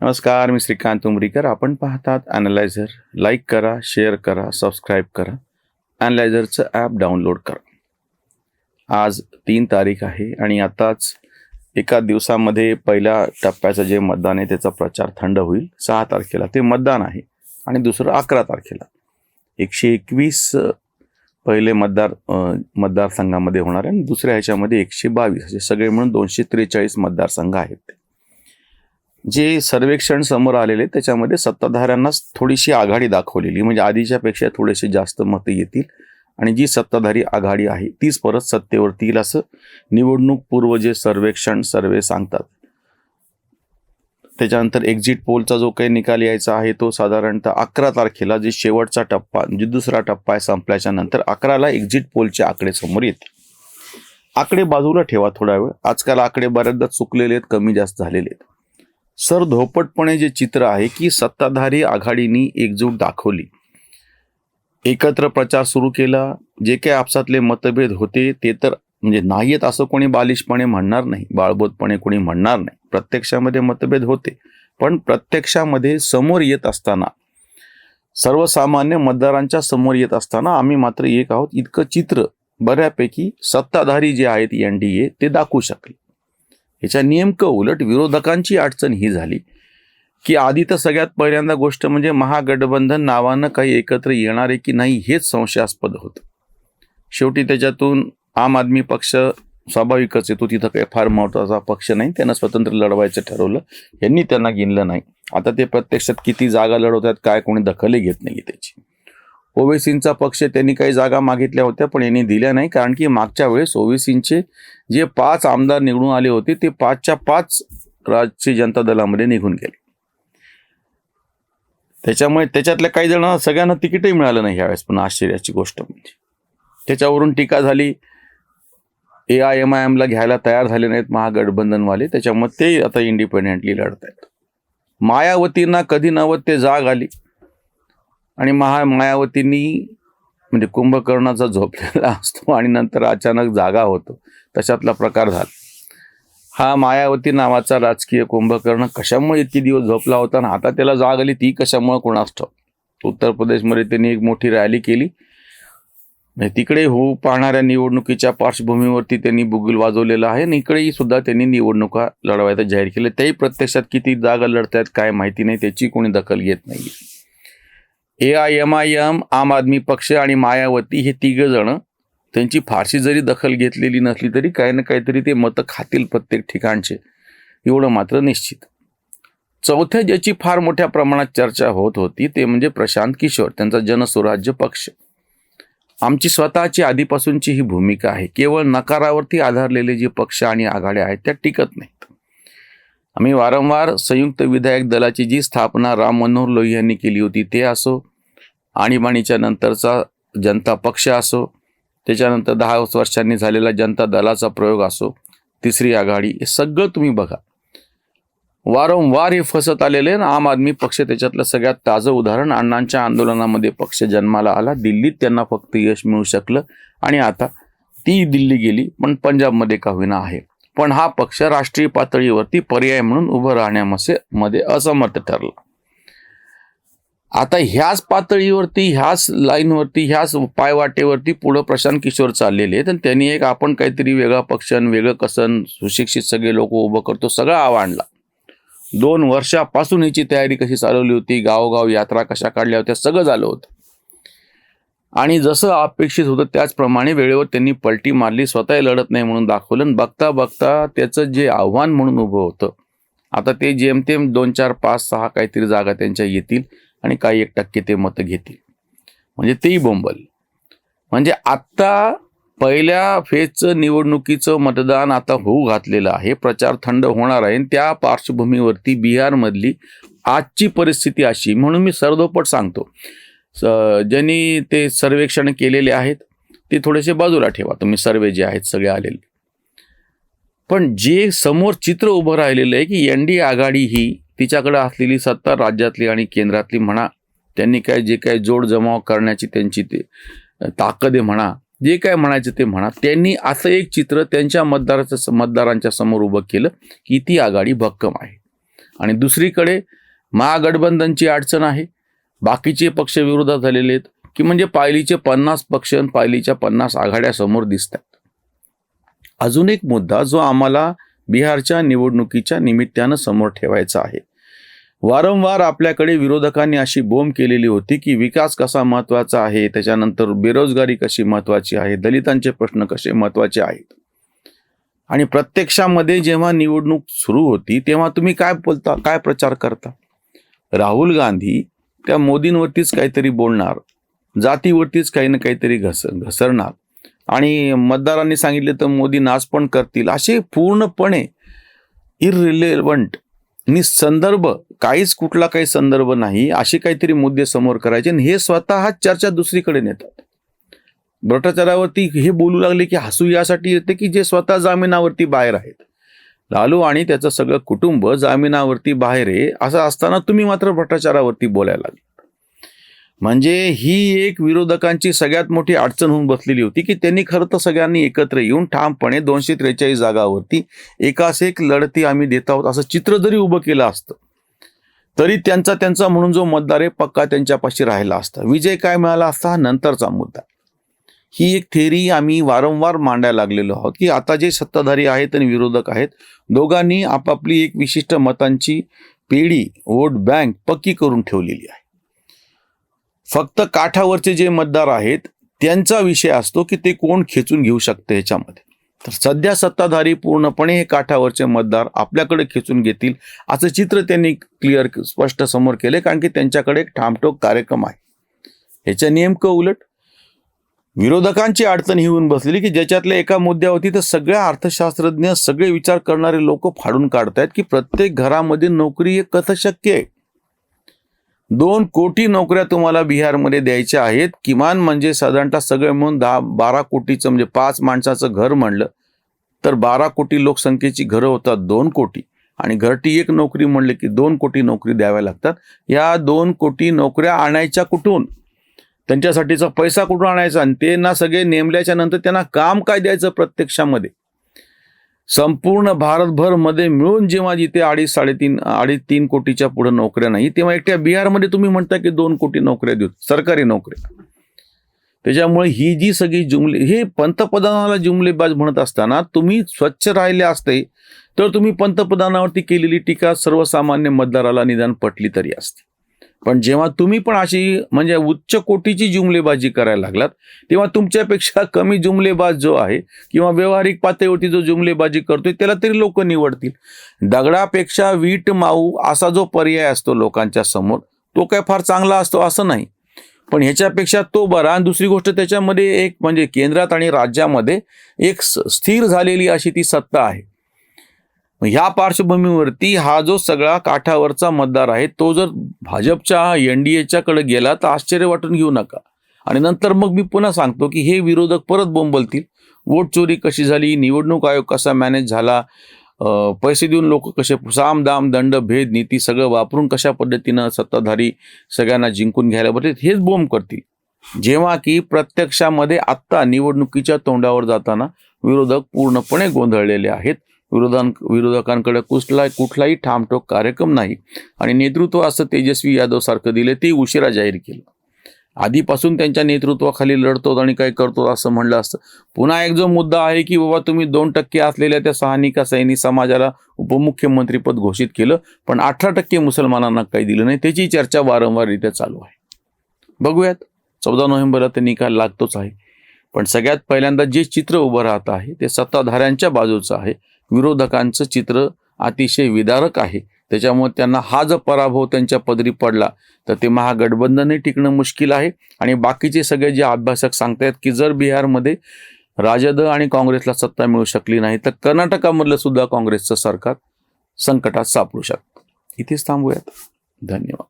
नमस्कार मी श्रीकांत उमरीकर. आपण पाहतात ॲनालायझर लाईक करा शेअर करा सबस्क्राईब करा. ॲनालायझरचं ॲप डाउनलोड करा. आज तीन तारीख आहे आणि आताच एका दिवसामध्ये पहिल्या टप्प्याचं जे मतदान आहे त्याचा प्रचार थंड होईल. सहा तारखेला ते मतदान आहे आणि दुसरं अकरा तारखेला. एकशे एकवीस पहिले मतदार मतदारसंघामध्ये होणार आहे आणि दुसऱ्या ह्याच्यामध्ये एकशे बावीस असे सगळे मिळून दोनशे त्रेचाळीस मतदारसंघ आहेत ते. जे सर्वेक्षण समोर आलेले त्याच्यामध्ये सत्ताधाऱ्यांनाच थोडीशी आघाडी दाखवलेली म्हणजे आधीच्यापेक्षा थोडेसे जास्त मतं येतील. आणि जी सत्ताधारी आघाडी आहे तीच परत सत्तेवरती येईल असं निवडणूक पूर्व जे सर्वेक्षण सर्वे सांगतात. त्याच्यानंतर एक्झिट पोलचा जो काही निकाल यायचा आहे तो साधारणतः अकरा तारखेला जे शेवटचा टप्पा जे दुसरा टप्पा आहे संपल्याच्या नंतर अकराला एक्झिट पोलचे आकडे समोर येतील आकडे बाजूला ठेवा थोडा वेळ. आजकाल आकडे बऱ्याचदा चुकलेले आहेत कमी जास्त झालेले आहेत. सर धोपटपणे जे चित्र आहे की सत्ताधारी आघाडीनी एकजूट दाखवली. एकत्र प्रचार सुरू केला जे काही आपसातले मतभेद होते ते तर म्हणजे नाहीयेत असं कोणी बालिशपणे म्हणणार नाही बाळबोधपणे कोणी म्हणणार नाही. प्रत्यक्षामध्ये मतभेद होते पण प्रत्यक्षामध्ये समोर येत असताना सर्वसामान्य मतदारांच्या समोर येत असताना आम्ही मात्र एक आहोत. इतकं चित्र बऱ्यापैकी सत्ताधारी जे आहेत एन डी ए ते दाखवू शकले. याच्या नेमकं उलट विरोधकांची अडचण ही झाली. की आधी तर सगळ्यात पहिल्यांदा गोष्ट म्हणजे महागठबंधन नावानं काही एकत्र येणार आहे की नाही हेच संशयास्पद होतं. शेवटी त्याच्यातून आम आदमी पक्ष स्वाभाविकच येतो तिथं काही फार महत्त्वाचा पक्ष नाही त्यांना स्वतंत्र लढवायचं ठरवलं यांनी त्यांना गिनलं नाही. आता ते प्रत्यक्षात किती जागा लढवतात काय कोणी दखलही घेत नाही त्याची. ओवेसींचा पक्ष त्यांनी काही जागा मागितल्या होत्या पण यांनी दिल्या नाही. कारण की मागच्या वेळेस ओवेसींचे जे पाच आमदार निवडून आले होते ते पाचच्या पाच राष्ट्रीय जनता दलामध्ये निघून गेले. त्याच्यामुळे त्याच्यातल्या काही जण सगळ्यांना तिकीटही मिळालं नाही यावेळेस पण आश्चर्याची गोष्ट म्हणजे. त्याच्यावरून टीका झाली. ए आय एम आय एमला घ्यायला तयार झाले नाहीत महागठबंधनवाले त्याच्यामुळे ते आता इंडिपेंडेंटली लढत आहेत मायावतींना कधी नवत ते जाग आली. आणि महा मायावतींनी म्हणजे कुंभकर्णाचा झोपलेला असतो आणि नंतर अचानक जागा होतो. तशातला प्रकार झाला. हा मायावती नावाचा राजकीय कुंभकर्ण कशामुळे इतकी दिवस झोपला होता आणि आता त्याला जाग आली ती कशामुळे कोणास ठाव उत्तर प्रदेशमध्ये त्यांनी एक मोठी रॅली केली. म्हणजे तिकडे होऊ पाहणाऱ्या निवडणुकीच्या पार्श्वभूमीवरती त्यांनी बुगुल वाजवलेला आहे आणि इकडेही सुद्धा त्यांनी निवडणुका लढवायचं जाहीर केलं. त्याही प्रत्यक्षात किती जागा लढतायत काय माहिती नाही त्याची कोणी दखल घेत नाही A I M I M Aam Aadmi पक्ष आणि मायावती हे तिघ जण त्यांची फारशी जरी दखल घेतलेली नसली तरी काही ना काहीतरी ते मतं खातील प्रत्येक ठिकाणचे. एवढं मात्र निश्चित. चौथ्या ज्याची फार मोठ्या प्रमाणात चर्चा होत होती ते म्हणजे प्रशांत किशोर त्यांचा जनस्वराज्य पक्ष. आमची स्वतःची आधीपासूनची ही भूमिका आहे. केवळ नकारावरती आधारलेले जे पक्ष आणि आघाड्या आहेत त्या टिकत नाहीत. आम्ही वारंवार संयुक्त विधायक दलाची जी स्थापना राम मनोहर लोही यांनी केली होती ते असो आणीबाणीच्या नंतरचा जनता पक्ष असो त्याच्यानंतर दहा वर्षांनी झालेला जनता दलाचा प्रयोग असो तिसरी आघाडी हे सगळं तुम्ही बघा. वारंवार हे फसत आलेले ना आम आदमी पक्ष त्याच्यातलं सगळ्यात ताजं उदाहरण अण्णांच्या आंदोलनामध्ये पक्ष जन्माला आला दिल्लीत त्यांना फक्त यश मिळू शकलं आणि आता ती दिल्ली गेली पण पंजाबमध्ये का होईना आहे. पण हा पक्ष राष्ट्रीय पातळीवरती पर्याय म्हणून उभं राहण्यामध्ये मध्ये असमर्थ ठरला. आता ह्याच पातळीवरती ह्याच लाईनवरती ह्याच पायवाटेवरती पुढं प्रशांत किशोर चाललेले आहेत. आणि त्यांनी एक आपण काहीतरी वेगळा पक्ष वेगळं कसन सुशिक्षित सगळे लोक उभं करतो सगळं आव्हानला दोन वर्षापासून हिची तयारी कशी चालवली होती गावोगाव यात्रा कशा काढल्या होत्या सगळं झालं होतं. आणि जसं अपेक्षित होतं त्याचप्रमाणे वेळेवर त्यांनी पलटी मारली स्वतः लढत नाही म्हणून दाखवलं. आणि बघता बघता त्याचं जे आव्हान म्हणून उभं होतं आता ते जेमतेम दोन चार पाच सहा काहीतरी जागा त्यांच्या येतील. आणि काही एक टक्के ते मतं घेतील. म्हणजे तेही बोंबल. म्हणजे आत्ता पहिल्या फेजचं निवडणुकीचं मतदान आता होऊ घातलेलं आहे. प्रचार थंड होणार आहे. आणि त्या पार्श्वभूमीवरती बिहारमधली आजची परिस्थिती अशी म्हणून मी सरदोपट सांगतो. स- ज्यांनी ते सर्वेक्षण केलेले आहेत ते थोडेसे बाजूला ठेवा. तुम्ही सर्वे जे आहेत सगळे आलेले. पण जे समोर चित्र उभं राहिलेलं आहे की एन डी आघाडी ही तिच्याकडे असलेली सत्ता राज्यातली आणि केंद्रातली म्हणा त्यांनी काय जे काय जोड जमाव करण्याची त्यांची ते ताकद आहे म्हणा जे काय म्हणायचं ते म्हणा त्यांनी असं एक चित्र त्यांच्या मतदाराचं मतदारांच्या समोर उभं केलं की ती आघाडी भक्कम आहे. आणि दुसरीकडे महागठबंधनची अडचण आहे बाकीचे पक्ष विरोधात झालेले आहेत की म्हणजे पायलीचे पन्नास पक्ष आणि पायलीच्या पन्नास आघाड्या समोर दिसतात अजून एक मुद्दा जो आम्हाला बिहारच्या निवडणुकीच्या निमित्तानं समोर ठेवायचा आहे वारंवार आपल्याकडे विरोधकांनी अशी बोंब केलेली होती की विकास कसा महत्त्वाचा आहे त्याच्यानंतर बेरोजगारी कशी महत्वाची आहे दलितांचे प्रश्न कसे महत्त्वाचे आहेत? आणि प्रत्यक्षामध्ये जेव्हा निवडणूक सुरू होती तेव्हा तुम्ही काय बोलता काय प्रचार करता? राहुल गांधी त्या मोदींवरतीच काहीतरी बोलणार जातीवरतीच काही ना काहीतरी घस घसरणार. आणि मतदारांनी सांगितले तर मोदी नाच पण करतील असे पूर्णपणे इररिलेवंट नि संदर्भ काहीच कुठला काही संदर्भ नाही असे काहीतरी मुद्दे समोर करायचे आणि हे स्वतः चर्चा दुसरीकडे नेतात. भ्रष्टाचारावरती हे बोलू लागले की हसू यासाठी येते की जे स्वतः जामिनावरती बाहेर आहेत. लालू आणि त्याचं सगळं कुटुंब जामिनावरती बाहेर आहे असं असताना तुम्ही मात्र भ्रष्टाचारावरती बोलायला लागले. म्हणजे ही एक विरोधकांची सगळ्यात मोठी अडचण होऊन बसलेली होती की त्यांनी खरं तर सगळ्यांनी एकत्र येऊन ठामपणे दोनशे त्रेचाळीस जागावरती एकास एक लढती आम्ही देत आहोत असं चित्र जरी उभं केलं असतं तरी त्यांचा त्यांचा म्हणून जो मतदार आहे पक्का त्यांच्यापाशी राहिला असता. विजय काय मिळाला असता? हा नंतरचा मुद्दा. ही एक थेरी आम्ही वारंवार मांडायला लागलेलो आहोत की आता जे सत्ताधारी आहेत आणि विरोधक आहेत दोघांनी आपापली एक विशिष्ट मतांची पेढी वोट बँक पक्की करून ठेवलेली आहे. फक्त काठावरचे जे मतदार आहेत त्यांचा विषय असतो की ते कोण खेचून घेऊ शकते ह्याच्यामध्ये तर सध्या सत्ताधारी पूर्णपणे हे काठावरचे मतदार आपल्याकडे खेचून घेतील असं चित्र त्यांनी क्लिअर स्पष्ट समोर केले कारण की त्यांच्याकडे एक ठामठोक कार्यक्रम आहे. ह्याच्या नेमकं उलट विरोधकांची अडचण ही होऊन बसलेली की ज्याच्यातल्या एका मुद्द्यावरती तर सगळ्या अर्थशास्त्रज्ञ सगळे विचार करणारे लोक फाडून काढतायत की प्रत्येक घरामध्ये नोकरी हे कसं शक्य आहे. दोन कोटी नोकऱ्या तुम्हाला बिहारमध्ये द्यायच्या आहेत. किमान म्हणजे साधारणतः सगळे म्हणून दहा बारा कोटीचं म्हणजे पाच माणसाचं घर म्हणलं तर बारा कोटी लोकसंख्येची घरं होतात दोन कोटी. आणि घरटी एक नोकरी म्हणले की दोन कोटी नोकरी द्याव्या लागतात. या दोन कोटी नोकऱ्या आणायच्या कुठून? त्यांच्यासाठीचा पैसा कुठून आणायचा? आणि ते ना सगळे नेमल्याच्या नंतर त्यांना काम काय द्यायचं प्रत्यक्षामध्ये. संपूर्ण भारतभरमध्ये मिळून जेव्हा जिथे अडीच साडेतीन अडीच तीन कोटीच्या पुढे नोकऱ्या नाही तेव्हा एकट्या बिहारमध्ये तुम्ही म्हणता की दोन कोटी नोकऱ्या देऊ सरकारी नोकऱ्या त्याच्यामुळे ही जी सगळी जुमले हे पंतप्रधानाला जुमलेबाज म्हणत असताना तुम्ही स्वच्छ राहिले असते तर तुम्ही पंतप्रधानावरती केलेली टीका सर्वसामान्य मतदाराला निदान पटली तरी असते. पण जेव्हा तुम्ही पण अशी म्हणजे उच्च कोटीची जुमलेबाजी करायला लागलात तेव्हा तुमच्यापेक्षा कमी जुमलेबाज जो आहे किंवा व्यावहारिक पातळीवरती जो जुमलेबाजी करतोय त्याला तरी लोक निवडतील. दगडापेक्षा वीट माऊ असा जो पर्याय असतो लोकांच्या समोर तो काय फार चांगला असतो असं नाही. पण ह्याच्यापेक्षा तो बरा. आणि दुसरी गोष्ट त्याच्यामध्ये एक म्हणजे केंद्रात आणि राज्यामध्ये एक स्थिर झालेली अशी ती सत्ता आहे. ह्या पार्श्वभूमीवरती हा जो सगळा काठावरचा मतदार आहे तो जर भाजपच्या एन डी एच्याकडे गेला तर आश्चर्य वाटून घेऊ नका. आणि नंतर मग मी पुन्हा सांगतो की हे विरोधक परत बोंबलतील. वोट चोरी कशी झाली निवडणूक आयोग कसा मॅनेज झाला पैसे देऊन लोक कसे साम दाम दंड भेद नीती सगळं वापरून कशा पद्धतीनं सत्ताधारी सगळ्यांना जिंकून घ्यायला पाहिजे हेच बोंब करतील. जेव्हा की प्रत्यक्षामध्ये आत्ता निवडणुकीच्या तोंडावर जाताना विरोधक पूर्णपणे गोंधळलेले आहेत. विरोधां विरोधकांकडे कुठला कुठलाही ठामठोक कार्यक्रम नाही. आणि नेतृत्व असं तेजस्वी यादव सारखं दिले ते उशिरा जाहीर केलं. आधीपासून त्यांच्या नेतृत्वाखाली लढतो आणि काय करतो असं म्हणलं असतं. पुन्हा एक जो मुद्दा आहे की बाबा तुम्ही दोन टक्के असलेल्या त्या सहानिका सैनिक समाजाला उपमुख्यमंत्रीपद घोषित केलं पण अठरा टक्के मुसलमानांना काही दिलं नाही. त्याची चर्चा वारंवाररित्या चालू आहे. बघूयात चौदा नोव्हेंबरला ते निकाल लागतोच आहे. पण सगळ्यात पहिल्यांदा जे चित्र उभं राहत आहे ते सत्ताधाऱ्यांच्या बाजूचं आहे. विरोधकांचं चित्र अतिशय विदारक आहे. त्याच्यामुळे त्यांना हा जर पराभव त्यांच्या पदरी पडला तर ते महागठबंधनही टिकणं मुश्किल आहे. आणि बाकीचे सगळे जे अभ्यासक सांगतायत की जर बिहारमध्ये राजद आणि काँग्रेसला सत्ता मिळू शकली नाही तर कर्नाटकामधलं सुद्धा काँग्रेसचं सरकार संकटात सापडू शकतं. इथेच थांबूयात. धन्यवाद.